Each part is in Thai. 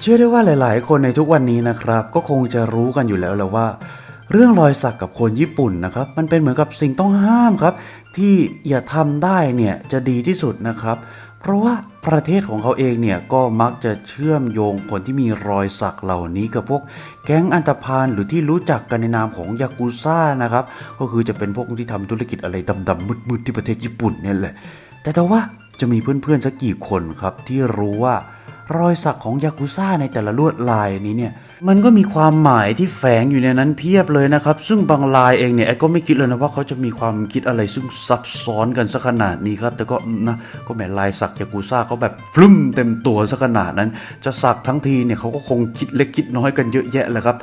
เชื่อได้ว่าหลาย ๆ คนในทุกวันนี้นะครับ ก็คงจะรู้กันอยู่แล้วแหละว่า เรื่องรอยสักกับคนญี่ปุ่นนะครับ มันเป็นเหมือนกับสิ่งต้องห้ามครับ ที่อย่าทำได้เนี่ยจะดีที่สุดนะครับ เพราะว่าประเทศของเขาเองเนี่ยก็มักจะเชื่อมโยงคนที่มีรอยสักเหล่านี้กับพวกแก๊งอันตพาลหรือที่รู้จักกันในนามของยากุซ่านะครับก็คือจะเป็นพวกที่ทำธุรกิจอะไรดำๆมืดๆที่ประเทศญี่ปุ่นเนี่ยแหละแต่แต่ว่าจะมีเพื่อนๆสักกี่คนครับที่รู้ว่า รอยสักของยากุซ่าในแต่ละลวดลายนี้เนี่ยมันก็มีความหมายที่แฝงอยู่ในนั้นเพียบเลยนะครับ ซึ่งบางลายเองเนี่ยแอก็ไม่คิดเลยนะว่าเขาจะมีความคิดอะไรซึ่งซับซ้อนกันสักขนาดนี้ครับ แต่ก็นะก็แหมลายสักยากุซ่าเขาแบบฟลุ่มเต็มตัวสักขนาดนั้น จะสักทั้งทีเนี่ยเขาก็คงคิดเล็กคิดน้อยกันเยอะแยะแหละครับ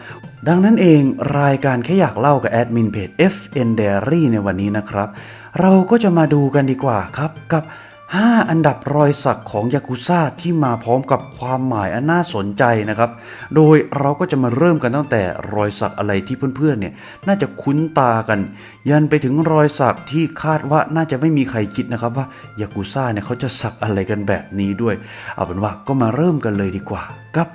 ดังนั้นเองรายการแค่อยากเล่ากับแอดมินเพจ FN Diary ในวันนี้นะครับ เราก็จะมาดูกันดีกว่าครับกับ 5 อันดับรอยสักของยากุซ่าที่มาพร้อมกับความหมายอันน่าสนใจนะครับ โดยเราก็จะมาเริ่มกันตั้งแต่รอยสักอะไรที่เพื่อนๆเนี่ยน่าจะคุ้นตากัน ยันไปถึงรอยสักที่คาดว่าน่าจะไม่มีใครคิดนะครับว่ายากุซ่าเนี่ยเขาจะสักอะไรกันแบบนี้ด้วย เอาเป็นว่าก็มาเริ่มกันเลยดีกว่า กับ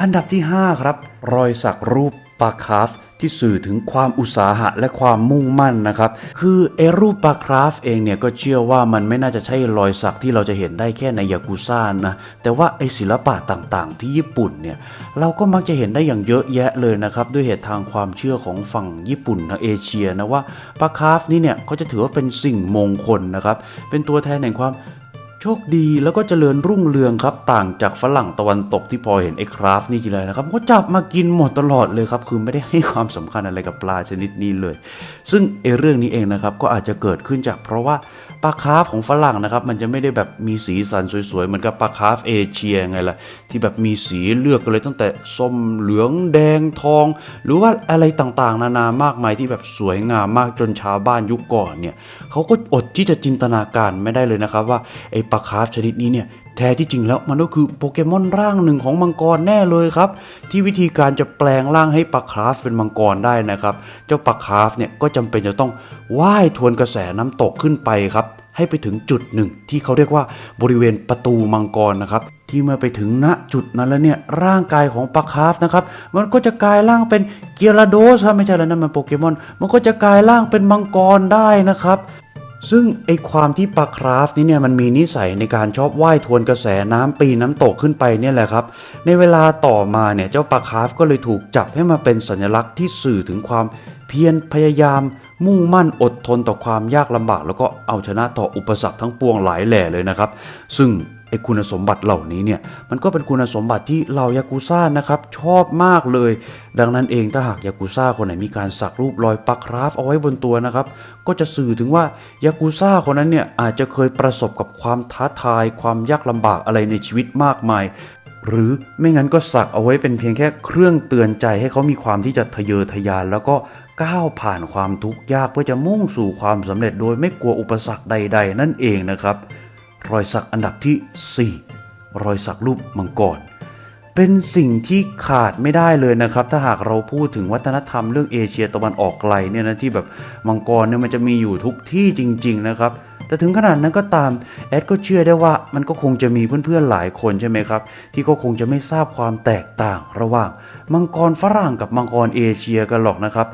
อันดับที่ 5 ครับ รอยสักรูป ปลาคาฟที่สื่อถึงความอุตสาหะและความมุ่งมั่นนะครับ คือไอรูปปลาคราฟเองเนี่ยก็เชื่อว่ามันไม่น่าจะใช่รอยสักที่เราจะเห็นได้แค่ในยากุซ่านะ แต่ว่าไอศิลปะต่างๆ ที่ญี่ปุ่นเนี่ยเราก็มักจะเห็นได้อย่างเยอะแยะเลยนะครับ ด้วยเหตุทางความเชื่อของฝั่งญี่ปุ่นนะเอเชียนะว่าปลาคราฟนี่เนี่ยเขาจะถือว่าเป็นสิ่งมงคลนะครับ เป็นตัวแทนแห่งความ โชคดีแล้วก็เจริญรุ่งเรืองครับ ต่างจากฝรั่งตะวันตกที่พอเห็นไอ้คราฟนี่ทีไรนะครับก็จับมากินหมดตลอดเลยครับ คือไม่ได้ให้ความสำคัญอะไรกับปลาชนิดนี้เลย ซึ่งไอ้เรื่องนี้เองนะครับก็อาจจะเกิดขึ้นจากเพราะว่าปลาคราฟของฝรั่งนะครับ มันจะไม่ได้แบบมีสีสันสวยๆเหมือนกับปลาคราฟเอเชียไงล่ะที่แบบมีสีเลือกกันเลยตั้งแต่ส้มเหลืองแดงทอง หรือว่าอะไรต่างๆ นานามากมายที่แบบสวยงามมากจนชาวบ้านยุคก่อนเนี่ยเขาก็อดที่จะจินตนาการไม่ได้เลยนะครับว่าไอ้ปาคราฟชนิดนี้เนี่ยแท้ที่จริงแล้วมันก็คือโปเกมอนร่างหนึ่งของมังกรแน่เลยครับ ที่วิธีการจะแปลงร่างให้ปลาคราฟเป็นมังกรได้นะครับ เจ้าปลาคราฟเนี่ยก็จำเป็นจะต้องว่ายทวนกระแสน้ำตกขึ้นไปครับให้ไปถึงจุดหนึ่งที่เขาเรียกว่าบริเวณประตูมังกรนะครับ ที่เมื่อไปถึงณจุดนั้นแล้วเนี่ยร่างกายของปลาคราฟนะครับ มันก็จะกลายร่างเป็นเกียราโดสครับไม่ใช่แล้วนั่นมันโปเกมอน มันก็จะกลายร่างเป็นมังกรได้นะครับ ซึ่งไอความที่ปลาคราฟนี่เนี่ยมันมีนิสัยในการชอบว่ายทวนกระแสน้ำปีนน้ำตกขึ้นไปเนี่ยแหละครับ ในเวลาต่อมาเนี่ยเจ้าปลาคราฟก็เลยถูกจับให้มาเป็นสัญลักษณ์ที่สื่อถึงความเพียรพยายาม มุ่งมั่นอดทนต่อความยากลำบาก แล้วก็เอาชนะต่ออุปสรรคทั้งปวงหลายแหล่เลยนะครับ ซึ่ง คุณสมบัติเหล่านี้เนี่ยมันก็เป็นคุณสมบัติที่เหล่ายากุซ่านะครับชอบมากเลย ดังนั้นเองถ้าหากยากุซ่าคนไหนมีการสักรูปรอยปลาคราฟเอาไว้บนตัวนะครับก็จะสื่อถึงว่ายากุซ่าคนนั้นเนี่ยอาจจะเคยประสบกับความท้าทาย ความยากลำบากอะไรในชีวิตมากมายหรือไม่งั้นก็สักเอาไว้เป็นเพียงแค่เครื่องเตือนใจให้เขามีความที่จะทะเยอทะยาน แล้วก็ก้าวผ่านความทุกข์ยากเพื่อจะมุ่งสู่ความสำเร็จโดยไม่กลัวอุปสรรคใด ๆ นั่นเองนะครับ รอยสักอันดับที่ 4 รอยสักรูปมังกร เป็นสิ่งที่ขาดไม่ได้เลยนะครับ ถ้าหากเราพูดถึงวัฒนธรรมเรื่องเอเชียตะวันออกไกลเนี่ยนะที่แบบมังกรเนี่ยมันจะมีอยู่ทุกที่จริง ๆ นะครับแต่ถึงขนาดนั้นก็ตามแอดก็เชื่อได้ว่ามันก็คงจะมีเพื่อนๆหลายคนใช่ไหมครับ ที่ก็คงจะไม่ทราบความแตกต่างระหว่างมังกรฝรั่งกับมังกรเอเชียกันหรอกนะครับ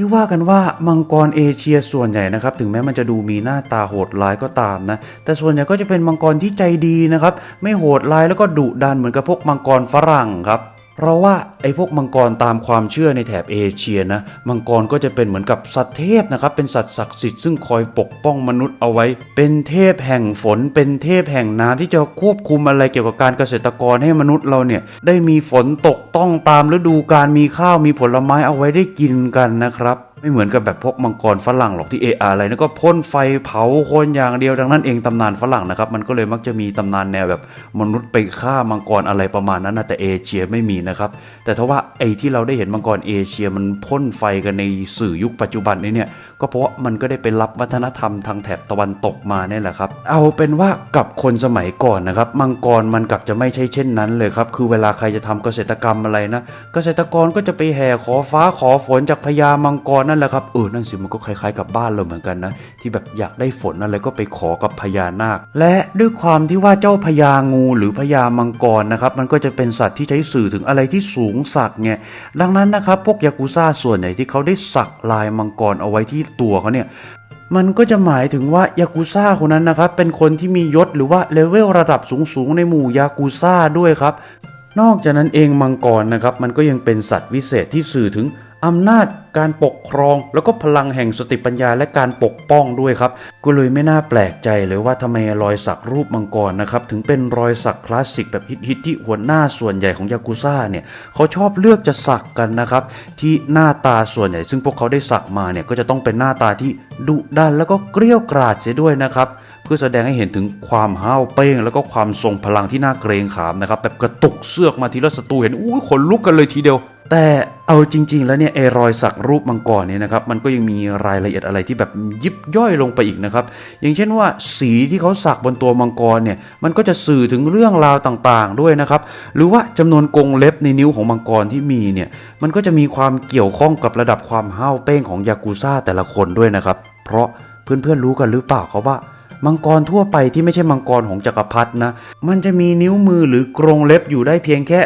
ที่ว่ากันว่ามังกรเอเชียส่วนใหญ่นะครับ ถึงแม้มันจะดูมีหน้าตาโหดร้ายก็ตามนะ แต่ส่วนใหญ่ก็จะเป็นมังกรที่ใจดีนะครับ ไม่โหดร้ายแล้วก็ดุดันเหมือนกับพวกมังกรฝรั่งครับ เพราะว่าไอ้พวกมังกรตามความเชื่อในแถบเอเชียนะ มังกรก็จะเป็นเหมือนกับสัตว์เทพนะครับ เป็นสัตว์ศักดิ์สิทธิ์ซึ่งคอยปกป้องมนุษย์เอาไว้ เป็นเทพแห่งฝน เป็นเทพแห่งน้ำที่จะควบคุมอะไรเกี่ยวกับการเกษตรกรให้มนุษย์เราเนี่ย ได้มีฝนตกต้องตามฤดูกาลมีข้าวมีผลไม้เอาไว้ได้กินกันนะครับ ไม่เหมือนกับแบบพวกมังกรฝรั่งหรอกที่เอออะไรนะก็พ่นไฟเผาคนอย่างเดียวดังนั้นเองตำนานฝรั่งนะครับ มันก็เลยมักจะมีตำนานแนวแบบมนุษย์ไปฆ่ามังกรอะไรประมาณนั้นนะแต่เอเชียไม่มีนะครับแต่ถ้าว่าไอ้ที่เราได้เห็นมังกรเอเชียมันพ่นไฟกันในสื่อยุคปัจจุบันนี้เนี่ยก็เพราะมันก็ได้ไปรับวัฒนธรรมทางแถบตะวันตกมาเนี่ยแหละครับเอาเป็นว่ากับคนสมัยก่อนนะครับมังกรมันกลับจะไม่ใช่เช่นนั้นเลยครับคือเวลาใครจะทำเกษตรกรรมอะไรนะเกษตรกรก็จะไปแห่ขอฟ้าขอฝนจากพญามังกรนั่นแหละครับเออนั่นสิมันก็คล้ายๆกับบ้านเราเหมือนกันนะ ที่แบบอยากได้ฝนอะไรก็ไปขอกับพญานาค และด้วยความที่ว่าเจ้าพญางูหรือพญามังกรนะครับมันก็จะเป็นสัตว์ที่ใช้สื่อถึงอะไรที่สูงสักไงดังนั้นนะครับพวกยากุซ่าส่วนใหญ่ที่เขาได้สักลายมังกรเอาไว้ที่ตัวเขาเนี่ยมันก็จะหมายถึงว่ายากุซ่าคนนั้นนะครับ เป็นคนที่มียศหรือว่าเลเวลระดับสูงๆ ในหมู่ยากุซ่าด้วยครับ นอกจากนั้นเองมังกรนะครับ มันก็ยังเป็นสัตว์วิเศษที่สื่อถึง อำนาจการปกครอง แล้วก็พลังแห่งสติปัญญาและการปกป้องด้วยครับ ก็เลยไม่น่าแปลกใจเลยว่าทำไมรอยสักรูปมังกรนะครับ ถึงเป็นรอยสักคลาสสิกแบบฮิตๆที่หัวหน้าส่วนใหญ่ของยากุซ่าเนี่ยเขาชอบเลือกจะสักกันนะครับ ที่หน้าตาส่วนใหญ่ ซึ่งพวกเขาได้สักมาเนี่ยก็จะต้องเป็นหน้าตาที่ดุดันแล้วก็เกรี้ยวกราดเสียด้วยนะครับเพื่อแสดงให้เห็นถึงความห้าวเป้ง แล้วก็ความทรงพลังที่น่าเกรงขามนะครับแบบกระตุกเสือกมาทีละศัตรูเห็นอู้ขนลุกกันเลยทีเดียว แต่ เอาจริง ๆ แล้วเนี่ยไอรอยสักรูปมังกรเนี่ยนะครับมันก็ยังมีรายละเอียดอะไรที่แบบยิบย่อยลงไปอีกนะครับอย่างเช่นว่าสีที่เขาสักบนตัวมังกรเนี่ยมันก็จะสื่อถึงเรื่องราวต่างๆ ด้วยนะครับหรือว่าจำนวนกงเล็บในนิ้วของมังกรที่มีเนี่ยมันก็จะมีความเกี่ยวข้องกับระดับความห้าวเป้งของยากูซ่าแต่ละคนด้วยนะครับเพราะเพื่อนๆรู้กันหรือเปล่าเขาว่า มังกรทั่วไปที่ไม่ใช่มังกรของจักรพรรดินะ มันจะมีนิ้วมือหรือกรงเล็บอยู่ได้เพียงแค่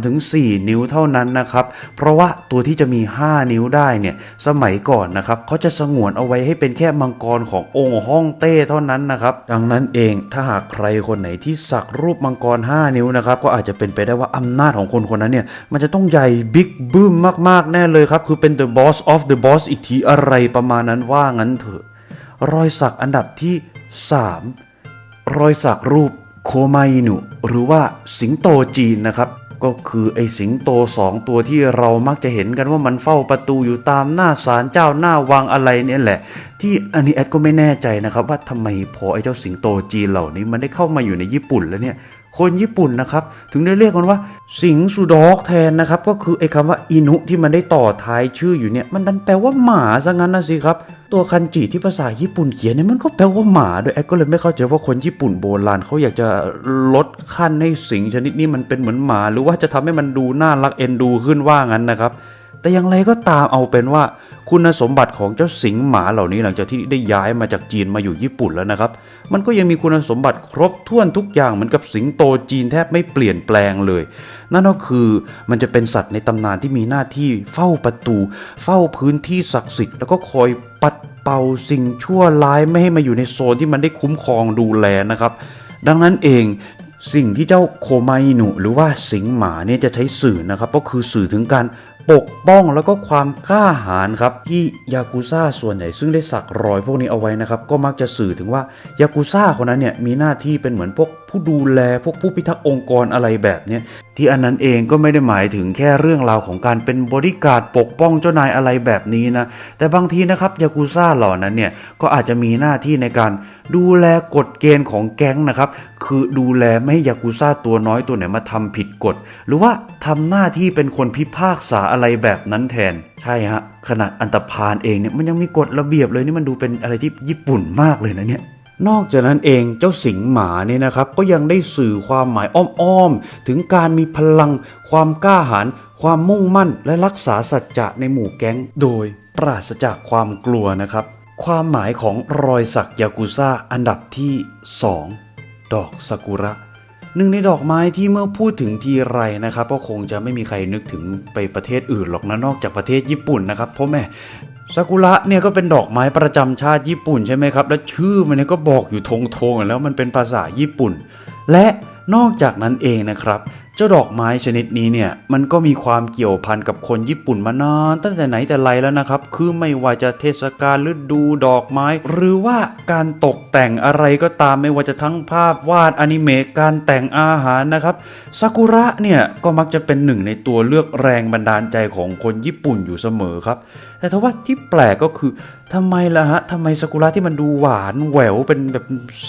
3-4 นิ้วเท่านั้นนะครับ เพราะว่าตัวที่จะมี 5 นิ้วได้เนี่ยสมัยก่อนนะครับเขาจะสงวนเอาไว้ให้เป็นแค่มังกรขององค์ฮ่องเต้เท่านั้นนะครับ ดังนั้นเองถ้าหากใครคนไหนที่สักรูปมังกร 5 นิ้วนะครับก็อาจจะเป็นไปได้ว่าอำนาจของคนคนนั้นเนี่ยมันจะต้องใหญ่บิ๊กบึ้มมากๆแน่เลยครับคือเป็น the boss of the boss อีกทีอะไรประมาณนั้นว่างั้นเถอะ รอยสักอันดับที่ 3 รอยสักรูปโคมาอินุหรือว่าสิงโตจีนนะครับ ก็คือไอสิงโตสองตัวที่เรามักจะเห็นกันว่ามันเฝ้าประตูอยู่ตามหน้าศาลเจ้าหน้าวังอะไรเนี่ยแหละ ที่อันนี้แอดก็ไม่แน่ใจนะครับ ว่าทำไมพอไอเจ้าสิงโตจีนเหล่านี้มันได้เข้ามาอยู่ในญี่ปุ่นแล้วเนี่ย คนญี่ปุ่นนะครับ ถึงได้เรียกมันว่าสิงสุดอกแทนนะครับ ก็คือไอ้คำว่าอินุที่มันได้ต่อท้ายชื่ออยู่เนี่ย มันดันแปลว่าหมาซะงั้นนะสิครับ ตัวคันจิที่ภาษาญี่ปุ่นเขียนเนี่ยมันก็แปลว่าหมาด้วยแอดก็เลยไม่เข้าใจว่าคนญี่ปุ่นโบราณเขาอยากจะลดขั้นให้สิงชนิดนี้มันเป็นเหมือนหมา หรือว่าจะทำให้มันดูน่ารักเอ็นดูขึ้นว่างั้นนะครับ แต่อย่างไรก็ตามเอาเป็นว่า คุณสมบัติของเจ้าสิงหมาเหล่านี้หลังจากที่ได้ย้ายมาจากจีนมาอยู่ญี่ปุ่นแล้วนะครับ มันก็ยังมีคุณสมบัติครบถ้วนทุกอย่างเหมือนกับสิงโตจีนแทบไม่เปลี่ยนแปลงเลย นั่นก็คือมันจะเป็นสัตว์ในตำนานที่มีหน้าที่เฝ้าประตู เฝ้าพื้นที่ศักดิ์สิทธิ์แล้วก็คอยปัดเป่าสิ่งชั่วร้ายไม่ให้มาอยู่ในโซนที่มันได้คุ้มครองดูแลนะครับ ดังนั้นเองสิ่งที่เจ้าโคมาอินุหรือว่าสิงหมาเนี่ยจะใช้สื่อนะครับ ก็คือสื่อถึงการ ปกป้องแล้วก็ความกล้าหาญครับที่ยากุซ่าส่วนใหญ่ซึ่งได้สักรอยพวกนี้เอาไว้นะครับ ก็มักจะสื่อถึงว่ายากุซ่าคนนั้นเนี่ยมีหน้าที่เป็นเหมือนพวกผู้ดูแลพวกผู้พิทักษ์องค์กรอะไรแบบเนี้ยที่อันนั้นเองก็ไม่ได้หมายถึงแค่เรื่องราวของการเป็นบริการปกป้องเจ้านายอะไรแบบนี้นะ แต่บางทีนะครับยากุซ่าเหล่านั้นเนี่ยก็อาจจะมีหน้าที่ในการดูแลกฎเกณฑ์ของแก๊งนะครับ คือดูแลไม่ให้ยากุซ่าตัวน้อยตัวไหนมาทำผิดกฎ หรือว่าทำหน้าที่เป็นคนพิพากษาอะไรแบบนั้นแทน ใช่ฮะขนาดอันตพาลเองเนี่ยมันยังมีกฎระเบียบเลยนี่มันดูเป็นอะไรที่ญี่ปุ่นมากเลยนะเนี่ย นอกจากนั้นเองเจ้าสิงหมาเนี่ยนะครับ ก็ยังได้สื่อความหมายอ้อมๆ ถึงการมีพลัง ความกล้าหาญความมุ่งมั่น และรักษาสัจจะในหมู่แก๊ง โดยปราศจากความกลัวนะครับ ความหมายของรอยสักยากุซ่าอันดับที่ 2 ดอกซากุระหนึ่งในดอกไม้ที่เมื่อพูดถึงทีไรนะครับ ก็คงจะไม่มีใครนึกถึงไปประเทศอื่นหรอกนะนอกจากประเทศญี่ปุ่นนะครับเพราะแม่ ซากุระเนี่ยก็เป็นดอกไม้ประจำชาติญี่ปุ่นใช่ไหมครับ และชื่อมันเนี่ยก็บอกอยู่ทงๆแล้วมันเป็นภาษาญี่ปุ่น และนอกจากนั้นเองนะครับ เจ้าดอกไม้ชนิดนี้เนี่ยมันก็มีความเกี่ยวพันกับคนญี่ปุ่นมานานตั้งแต่ไหนแต่ไรแล้วนะครับ คือไม่ว่าจะเทศกาลฤดูดอกไม้ หรือว่าการตกแต่งอะไรก็ตามไม่ว่าจะทั้งภาพวาดอนิเมะการแต่งอาหารนะครับซากุระเนี่ยก็มักจะเป็นหนึ่งในตัวเลือกแรงบันดาลใจของคนญี่ปุ่นอยู่เสมอครับแต่ทว่าที่แปลกก็คือทำไมล่ะฮะทำไมซากุระที่มันดูหวานแหววเป็นแบบ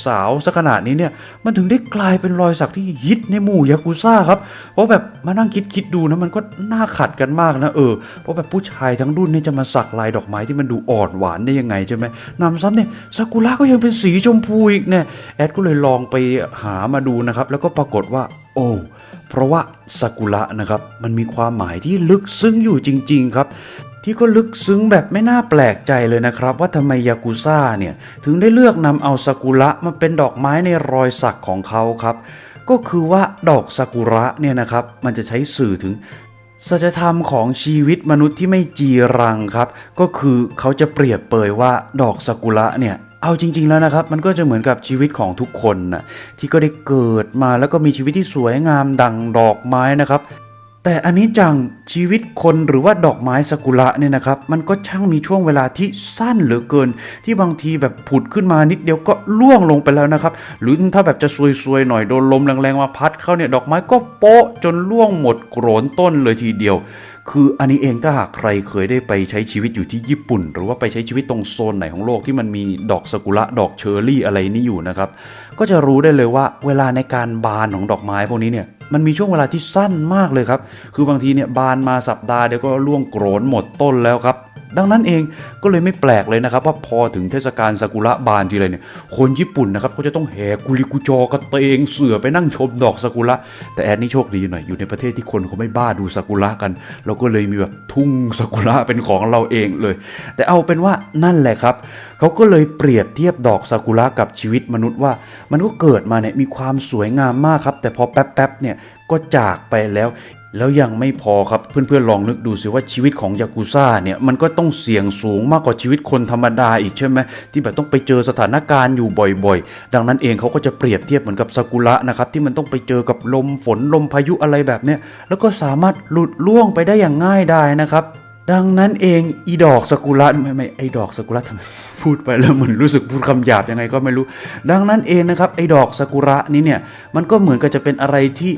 สาวสักขนาดนี้เนี่ย มันถึงได้กลายเป็นรอยสักที่ฮิตในหมู่ยากุซ่าครับ เพราะแบบมานั่งคิดคิดดูนะมันก็น่าขัดกันมากนะเออ เพราะแบบผู้ชายทั้งรุ่นเนี่ยจะมาสักลายดอกไม้ที่มันดูอ่อนหวานได้ยังไงใช่ไหมนำซ้ำเนี่ยซากุระก็ยังเป็นสีชมพูอีกเนี่ยแอดก็เลยลองไปหามาดูนะครับ แล้วก็ปรากฏว่า โอ้ เพราะว่าซากุระนะครับมันมีความหมายที่ลึกซึ้งอยู่จริง ๆ ครับที่ก็ลึกซึ้งแบบไม่น่าแปลกใจเลยนะครับ ว่าทำไมยากุซ่าเนี่ยถึงได้เลือกนำเอาซากุระมาเป็นดอกไม้ในรอยสักของเขาครับ ก็คือว่าดอกซากุระเนี่ยนะครับมันจะใช้สื่อถึงสัจธรรมของชีวิตมนุษย์ที่ไม่จีรังครับ ก็คือเขาจะเปรียบเปยว่าดอกซากุระเนี่ย เอาจริง ๆ แล้วนะครับ มันก็จะเหมือนกับชีวิตของทุกคนนะที่ก็ได้เกิดมาแล้วก็มีชีวิตที่สวยงามดังดอกไม้นะครับ แต่อันนี้จังชีวิตคนหรือว่าดอกไม้ซากุระเนี่ยนะครับ มันก็ช่างมีช่วงเวลาที่สั้นเหลือเกิน ที่บางทีแบบผุดขึ้นมานิดเดียวก็ล่วงลงไปแล้วนะครับ หรือถ้าแบบจะซวยๆหน่อยโดนลมแรงๆมาพัดเข้าเนี่ยดอกไม้ก็โปะจนล่วงหมดโกรนต้นเลยทีเดียว คืออันนี้เองถ้าหากใครเคยได้ไปใช้ชีวิตอยู่ที่ญี่ปุ่น หรือว่าไปใช้ชีวิตตรงโซนไหนของโลกที่มันมีดอกซากุระดอกเชอร์รี่อะไรนี่อยู่นะครับ ก็จะรู้ได้เลยว่าเวลาในการบานของดอกไม้พวกนี้เนี่ยมันมีช่วงเวลาที่สั้นมากเลยครับ คือบางทีเนี่ยบานมาสัปดาห์เดียวก็ร่วงโกรนหมดต้นแล้วครับ ดังนั้นเองก็เลยไม่แปลกเลยนะครับว่าพอถึงเทศกาลซากุระบานทีไรเนี่ยคนญี่ปุ่นนะครับเขาจะต้องแห่กุลิกุจอกระเตงเสือไปนั่งชมดอกซากุระแต่แอดนี่โชคดีหน่อยอยู่ในประเทศที่คนเขาไม่บ้าดูซากุระกัน เราก็เลยมีแบบทุ่งซากุระเป็นของเราเองเลย แต่เอาเป็นว่านั่นแหละครับเขาก็เลยเปรียบเทียบดอกซากุระกับชีวิตมนุษย์ว่า มันก็เกิดมาเนี่ยมีความสวยงามมากครับ แต่พอแป๊บๆเนี่ยก็จากไปแล้ว แล้วยังไม่พอครับเพื่อนๆลองนึกดูสิว่าชีวิตของยากุซ่าเนี่ยมันก็ต้องเสี่ยงสูงมากกว่าชีวิตคนธรรมดาอีกใช่ไหมที่แบบต้องไปเจอสถานการณ์อยู่บ่อยๆ ดังนั้นเองเขาก็จะเปรียบเทียบเหมือนกับซากุระนะครับที่มันต้องไปเจอกับลมฝนลมพายุอะไรแบบเนี้ยแล้วก็สามารถหลุดล่วงไปได้อย่างง่ายดายนะครับ ดังนั้นเองอีดอกสกุระไม่ไม่ไอดอกสกุระทำไมพูดไปแล้วเหมือนรู้สึกพูดคำหยาบยังไงก็ไม่รู้ ดังนั้นเองนะครับไอดอกสกุระนี้เนี่ยมันก็เหมือนกับจะเป็นอะไรที่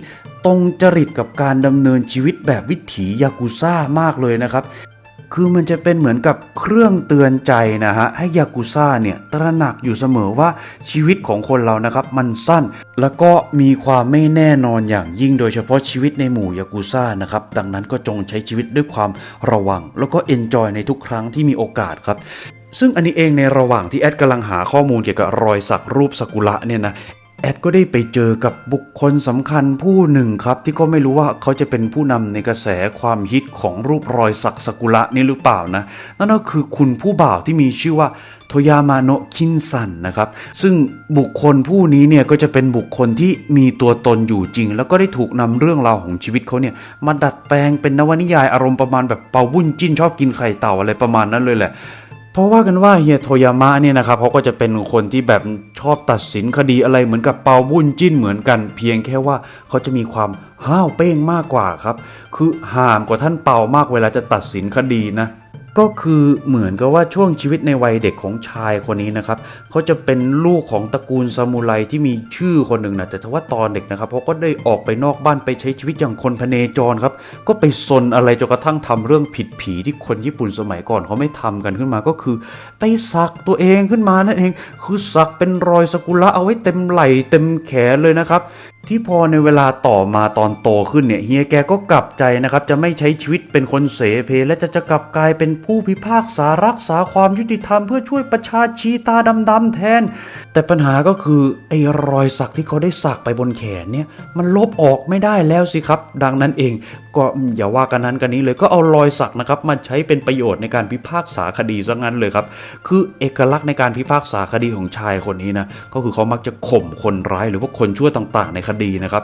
ตรงจริตกับการดำเนินชีวิตแบบวิถียากุซ่ามากเลยนะครับ คือมันจะเป็นเหมือนกับเครื่องเตือนใจนะฮะให้ยากุซ่าเนี่ยตระหนักอยู่เสมอว่าชีวิตของคนเรานะครับมันสั้น แล้วก็มีความไม่แน่นอนอย่างยิ่งโดยเฉพาะชีวิตในหมู่ยากุซ่านะครับดังนั้นก็จงใช้ชีวิตด้วยความระวัง แล้วก็เอนจอยในทุกครั้งที่มีโอกาสครับซึ่งอันนี้เองในระหว่างที่แอดกำลังหาข้อมูลเกี่ยวกับรอยสักรูปซากุระเนี่ยนะ แอดก็ได้ไปเจอกับบุคคลสำคัญผู้หนึ่งครับ ที่ก็ไม่รู้ว่าเขาจะเป็นผู้นำในกระแสความฮิตของรูปรอยสักซากุระนี่หรือเปล่านะ นั่นก็คือคุณผู้บ่าวที่มีชื่อว่าโทยามาโนะคินซันนะครับ ซึ่งบุคคลผู้นี้เนี่ยก็จะเป็นบุคคลที่มีตัวตนอยู่จริง แล้วก็ได้ถูกนำเรื่องราวของชีวิตเขาเนี่ยมาดัดแปลงเป็นนวนิยายอารมณ์ประมาณแบบเปาวุ้นจิ้นชอบกินไข่เต่าอะไรประมาณนั้นเลยแหละ ราะว่ากันว่าเฮียโทยามะเนี่ยนะครับเขาก็จะเป็นคนที่แบบชอบตัดสินคดีอะไรเหมือนกับเปาบุญจิ้นเหมือนกัน เพียงแค่ว่าเขาจะมีความห้าวเป้งมากกว่าครับ คือห่ามกว่าท่านเปามากเวลาจะตัดสินคดีนะ ก็คือเหมือนกับว่าช่วงชีวิตในวัยเด็กของชายคนนี้นะครับเขาจะเป็นลูกของตระกูลซามูไรที่มีชื่อคนหนึ่งนะแต่ว่าตอนเด็กนะครับเขาก็ได้ออกไปนอกบ้านไปใช้ชีวิตอย่างคนพเนจรครับก็ไปซนอะไรจนกระทั่งทำเรื่องผิดผีที่คนญี่ปุ่นสมัยก่อนเขาไม่ทำกันขึ้นมาก็คือ ไปสักตัวเองขึ้นมานั่นเองคือสักเป็นรอยสกุระเอาไว้เต็มไหล่เต็มแขนเลยนะครับที่พอในเวลาต่อมาตอนโตขึ้นเนี่ยเฮียแกก็กลับใจนะครับ จะไม่ใช้ชีวิตเป็นคนเสเพ และจะจะกลับกลายเป็นผู้พิพากษารักษาความยุติธรรมเพื่อช่วยประชาชีตาดำๆแทน แต่ปัญหาก็คือไอ้รอยสักที่เขาได้สักไปบนแขนเนี่ยมันลบออกไม่ได้แล้วสิครับ ดังนั้นเองก็อย่าว่ากันนั้นกันนี้เลยก็เอารอยสักนะครับมาใช้เป็นประโยชน์ในการพิพากษาคดีซะงั้นเลยครับคือเอกลักษณ์ในการพิพากษาคดีของชายคนนี้นะก็คือเขามักจะข่มคนร้ายหรือว่าคนชั่วต่าง ๆ ในคดีนะครับ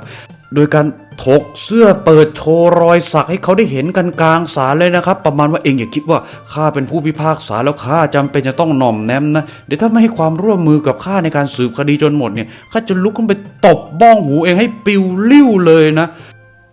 โดยการถกเสื้อเปิดโชว์รอยสักให้เขาได้เห็นกันกลางศาลเลยนะครับ ประมาณว่าเองอย่าคิดว่าข้าเป็นผู้พิพากษาแล้วข้าจำเป็นจะต้องหน่อมแนมนะเดี๋ยวถ้าไม่ให้ความร่วมมือกับข้าในการสืบคดีจนหมดเนี่ยข้าจะลุกขึ้นไปตบบ้องหูเองให้ปิวลิ้วเลยนะ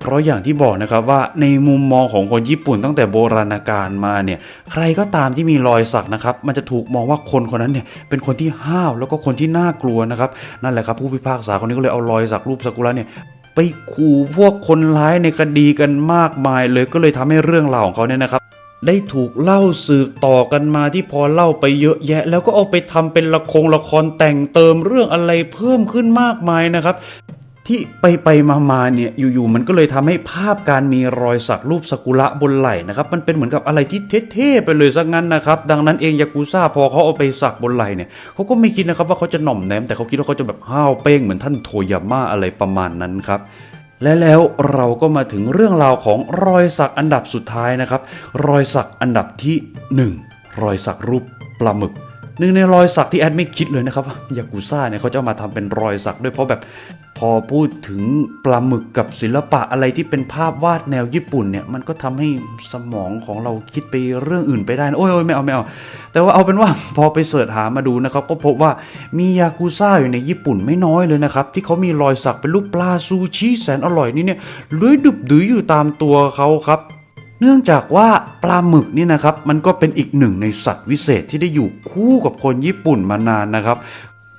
เพราะอย่างที่บอกนะครับว่าในมุมมองของคนญี่ปุ่นตั้งแต่โบราณกาลมาเนี่ยใครก็ตามที่มีรอยสักนะครับมันจะถูกมองว่าคนคนนั้นเนี่ยเป็นคนที่ห้าวแล้วก็คนที่น่ากลัวนะครับนั่นแหละครับผู้พิพากษาคนนี้ก็เลยเอารอยสักรูปซากุระเนี่ยไปขู่พวกคนร้ายในคดีกันมากมายเลยก็เลยทำให้เรื่องราวของเขาเนี่ยนะครับได้ถูกเล่าสืบต่อกันมาที่พอเล่าไปเยอะแยะ แล้วก็เอาไปทำเป็นละครละครแต่งเติมเรื่องอะไรเพิ่มขึ้นมากมายนะครับ ที่ไปไปมามาเนี่ยอยู่ๆมันก็เลยทำให้ภาพการมีรอยสักรูปสกุระบนไหล่นะครับมันเป็นเหมือนกับอะไรที่เท่ๆไปเลยซะงั้นนะครับดังนั้นเองยากุซ่าพอเขาเอาไปสักบนไหล่เนี่ยเขาก็ไม่คิดนะครับว่าเขาจะหน่อมแนมแต่เขาคิดว่าเขาจะแบบห้าวเป้งเหมือนท่านโทยาม่าอะไรประมาณนั้นครับและแล้วเราก็มาถึงเรื่องราวของรอยสักอันดับสุดท้ายนะครับ รอยสักอันดับที่หนึ่งรอยสักรูปปลาหมึกหนึ่งในรอยสักที่แอดไม่คิดเลยนะครับยากุซ่าเนี่ยเขาจะมาทำเป็นรอยสักด้วยเพราะแบบ อพูดถึงปลาหมึกกับศิลปะอะไรที่เป็นภาพวาดแนวญี่ปุ่นเนี่ย มันก็ทำให้สมองของเราคิดไปเรื่องอื่นไปได้นะโอ้ยโอ้ยไม่เอาไม่เอาแต่ว่าเอาเป็นว่าพอไปเสิร์ชหามาดูนะครับ ก็พบว่ามียากุซ่าอยู่ในญี่ปุ่นไม่น้อยเลยนะครับ ที่เขามีรอยสักเป็นรูปปลาซูชิแสนอร่อยนี่เนี่ยเลื้อยดุบดุยอยู่ตามตัวเขาครับเนื่องจากว่าปลาหมึกนี่นะครับมันก็เป็นอีกหนึ่งในสัตว์วิเศษที่ได้อยู่คู่กับคนญี่ปุ่นมานานนะครับ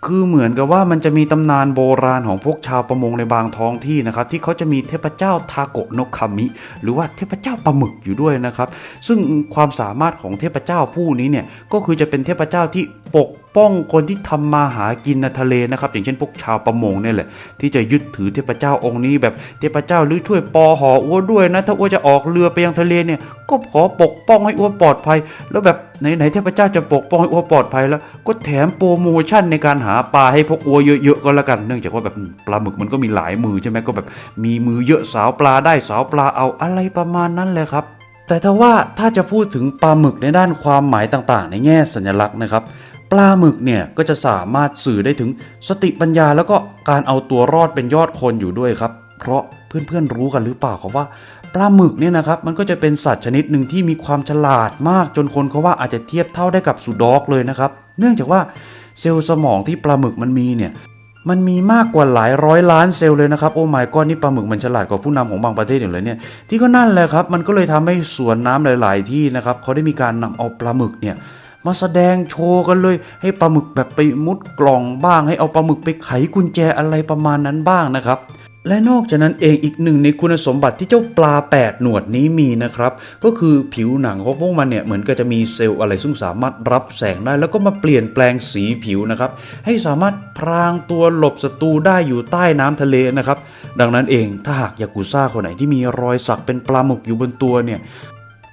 คือเหมือนกับว่ามันจะมีตำนานโบราณของพวกชาวประมงในบางท้องที่นะครับ ที่เขาจะมีเทพเจ้าทาโกะโนคามิ หรือว่าเทพเจ้าปลาหมึกอยู่ด้วยนะครับ ซึ่งความสามารถของเทพเจ้าผู้นี้เนี่ยก็คือจะเป็นเทพเจ้าที่ปก ป้องคนที่ทำมาหากินในทะเลนะครับ อย่างเช่นพวกชาวประมงเนี่ยแหละ ที่จะยึดถือเทพเจ้าองค์นี้แบบเทพเจ้าหรือช่วยปอหออ้วด้วยนะ ถ้าอ้วจะออกเรือไปยังทะเลเนี่ย ก็ขอปกป้องให้อ้วปลอดภัย แล้วแบบไหนๆเทพเจ้าจะปกป้องให้อ้วปลอดภัยแล้ว ก็แถมโปรโมชั่นในการหาปลาให้พวกอ้วเยอะๆก็แล้วกัน เนื่องจากว่าแบบปลาหมึกมันก็มีหลายมือใช่ไหมก็แบบมีมือเยอะสาวปลาได้สาวปลาเอาอะไรประมาณนั้นแหละครับแต่ถ้าว่าถ้าจะพูดถึงปลาหมึกในด้านความหมายต่างๆ ในแง่สัญลักษณ์นะครับ ปลาหมึกเนี่ยก็จะสามารถสื่อได้ถึงสติปัญญาแล้วก็การเอาตัวรอดเป็นยอดคนอยู่ด้วยครับ เพราะเพื่อนๆรู้กันหรือเปล่าครับว่าปลาหมึกเนี่ยนะครับมันก็จะเป็นสัตว์ชนิดหนึ่งที่มีความฉลาดมากจนคนเขาว่าอาจจะเทียบเท่าได้กับสุดอกเลยนะครับ เนื่องจากว่าเซลล์สมองที่ปลาหมึกมันมีเนี่ยมันมีมากกว่าหลายร้อยล้านเซลล์เลยนะครับ โอ้ไม่ก้อนนี่ปลาหมึกมันฉลาดกว่าผู้นำของบางประเทศอย่างเลยเนี่ยที่ก็นั่นแหละครับ มันก็เลยทำให้สวนน้ำหลาย ๆ ที่นะครับเขาได้มีการนำเอาปลาหมึกเนี่ย มาแสดงโชว์กันเลย ให้ปลาหมึกแบบไปมุดกล่องบ้าง ให้เอาปลาหมึกไปไขกุญแจอะไรประมาณนั้นบ้างนะครับและนอกจากนั้นเองอีกหนึ่งในคุณสมบัติที่เจ้าปลาแปดหนวดนี้มีนะครับ ก็คือผิวหนังของพวกมันเนี่ยเหมือนกับจะมีเซลล์อะไรซึ่งสามารถรับแสงได้ แล้วก็มาเปลี่ยนแปลงสีผิวนะครับ ให้สามารถพรางตัวหลบศัตรูได้อยู่ใต้น้ำทะเลนะครับ ดังนั้นเองถ้าหากยากุซ่าคนไหนที่มีรอยสักเป็นปลาหมึกอยู่บนตัวเนี่ย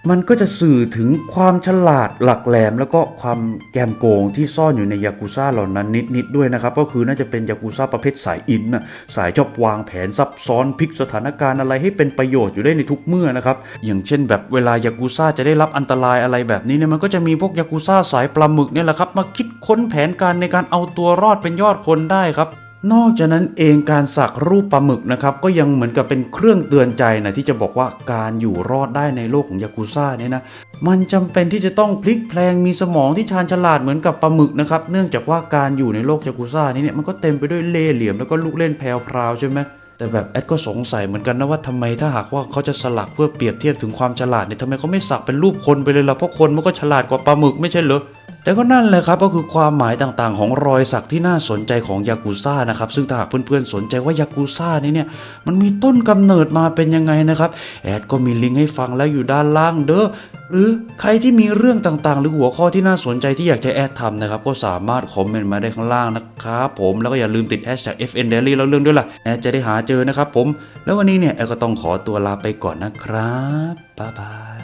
มันก็จะสื่อถึงความฉลาดหลักแหลม แล้วก็ความแกมโกงที่ซ่อนอยู่ในยากุซ่าเหล่านั้นนิดๆด้วยนะครับ ก็คือน่าจะเป็นยากุซ่าประเภทสายอินนะสายชอบวางแผนซับซ้อนพลิกสถานการณ์อะไรให้เป็นประโยชน์อยู่ได้ในทุกเมื่อนะครับ อย่างเช่น แบบเวลายากุซ่าจะได้รับอันตรายอะไรแบบนี้เนี่ยมันก็จะมีพวกยากุซ่าสายปลาหมึกเนี่ยแหละครับมาคิดค้นแผนการในการเอาตัวรอดเป็นยอดคนได้ครับ นอกจากนั้นเองการสักรูปปลาหมึกนะครับก็ยังเหมือนกับเป็นเครื่องเตือนใจนะที่จะบอกว่าการอยู่รอดได้ในโลกของยากุซ่าเนี่ยนะมันจำเป็นที่จะต้องพลิกแพลงมีสมองที่ชาญฉลาดเหมือนกับปลาหมึกนะครับเนื่องจากว่าการอยู่ในโลกยากุซ่านี้เนี่ยมันก็เต็มไปด้วยเล่ห์เหลี่ยมแล้วก็ลูกเล่นแพรวพราวใช่ไหมแต่แบบแอดก็สงสัยเหมือนกันนะว่าทำไมถ้าหากว่าเขาจะสลักเพื่อเปรียบเทียบถึงความฉลาดเนี่ยทำไมเขาไม่สักเป็นรูปคนไปเลยล่ะเพราะคนมันก็ฉลาดกว่าปลาหมึกไม่ใช่เหรอ แต่ก็นั่นแหละครับก็คือความหมายต่างๆ ของรอยสักที่น่าสนใจของยากุซ่านะครับซึ่งถ้าหากเพื่อนๆสนใจว่ายากุซ่านี้เนี่ยมันมีต้นกำเนิดมาเป็นยังไงนะครับแอดก็มีลิงก์ให้ฟังแล้วอยู่ด้านล่างเด้อหรือใครที่มีเรื่องต่างๆ หรือหัวข้อที่น่าสนใจที่อยากจะแอดทำนะครับก็สามารถคอมเมนต์มาได้ข้างล่างนะครับผมแล้วก็อย่าลืมติดแฮชแท็ก FN Daily แล้วเรื่องด้วยล่ะแอดจะได้หาเจอนะครับผมแล้ววันนี้เนี่ยแอดก็ต้องขอตัวลาไปก่อนนะครับบ๊ายบาย